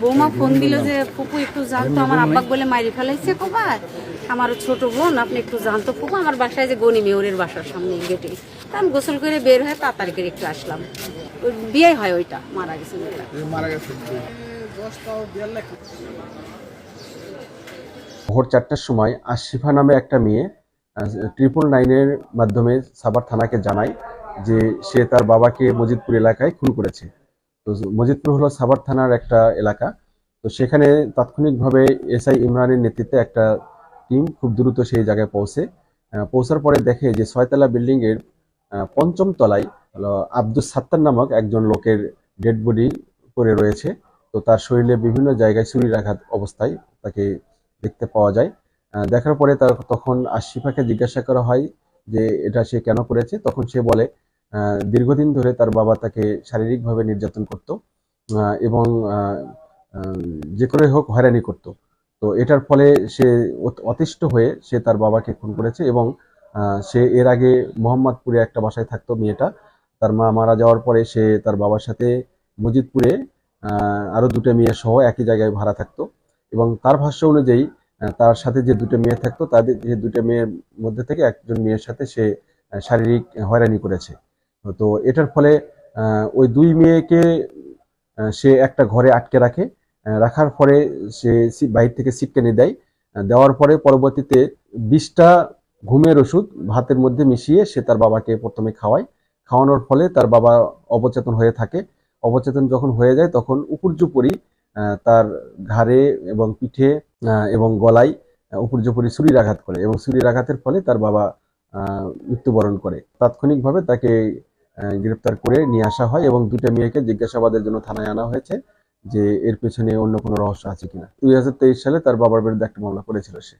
বৌমা ফোন দিল যে ফুপু একটু জানতো আমার আব্বাক বলে মারি ফেলাইছে কোপায় আমার ছোট বোন আপনি একটু জানতো ফুপু আমার বাসায় যে গনি মেয়রের বাসার সামনে গেটে। তা আমি গোসল করে বের হয়ে তাড়াতাড়ি করে একটু আসলাম। ওই বিয়ে হয় ওইটা মারা গেছে মারা গেছে। ভোর চারটার সময় আশিফা নামে একটা মেয়ে ট্রিপল নাইনের মাধ্যমে সাবার থানাকে জানায় যে সে তার বাবাকে মজিদপুর এলাকায় খুন করেছে। তো মজিদপুর হলো সাভার থানার একটা এলাকা। তো সেখানে তাৎক্ষণিকভাবে এসআই ইমরানের নেতৃত্বে একটা টিম খুব দ্রুত সেই জায়গায় পৌঁছে। পৌঁছার পরে দেখে যে ছয়তলা বিল্ডিং এর পঞ্চম তলায় আব্দুল সাত্তার নামক একজন লোকের ডেড বডি পড়ে রয়েছে। তো তার শরীরে বিভিন্ন জায়গায় ছুরির আঘাত অবস্থায় তাকে দেখতে পাওয়া যায়। দেখার পরে তার তখন আশিফাকে জিজ্ঞাসা করা হয় যে এটা সে কেন করেছে? তখন সে বলে দীর্ঘদিন ধরে তার বাবা তাকে শারীরিকভাবে নির্যাতন করত এবং যে করে হোক হয়রানি করত। তো এটার ফলে সে অত- অতিষ্ঠ হয়ে সে তার বাবাকে খুন করেছে এবং সে এর আগে মোহাম্মদপুরে একটা বাসায় থাকতো মেয়েটা। তার মা মারা যাওয়ার পরে সে তার বাবার সাথে মজিদপুরে আরও দুটো মেয়ে সহ একই জায়গায় ভাড়া থাকতো এবং তার ভাষ্য অনুযায়ী তার সাথে যে দুটো মেয়ে থাকতো, তাদের যে দুটো মেয়ের মধ্যে থেকে একজন মেয়ের সাথে সে শারীরিক হয়রানি করেছে। তো এটার ফলে ওই দুই মেয়েকে সে একটা ঘরে আটকে রাখে। রাখার পরে সে বাইরে থেকে সিটকেনে দেয়। দেওয়ার পরে পরবর্তীতে বিশটা ঘুমের ওষুধ ভাতের মধ্যে মিশিয়ে সে তার বাবাকে প্রথমে খাওয়ায়। খাওয়ানোর ফলে তার বাবা অবচেতন হয়ে থাকে। অবচেতন যখন হয়ে যায়, তখন উপর্যুপরি তার ঘাড়ে এবং পিঠে এবং গলায় উপর্যুপরি ছুরির আঘাত করে এবং ছুরির আঘাতের ফলে তার বাবা মৃত্যুবরণ করে। তাৎক্ষণিকভাবে তাকে গ্রেপ্তার করে নিয়ে আসা হয় এবং দুইটা মেয়েকে জিজ্ঞাসাবাদের জন্য থানায় আনা হয়েছে যে এর পেছনে অন্য কোনো রহস্য আছে কিনা। দুই হাজার তেইশ সালে তার বাবার বিরুদ্ধে একটা মামলা করেছিল সে।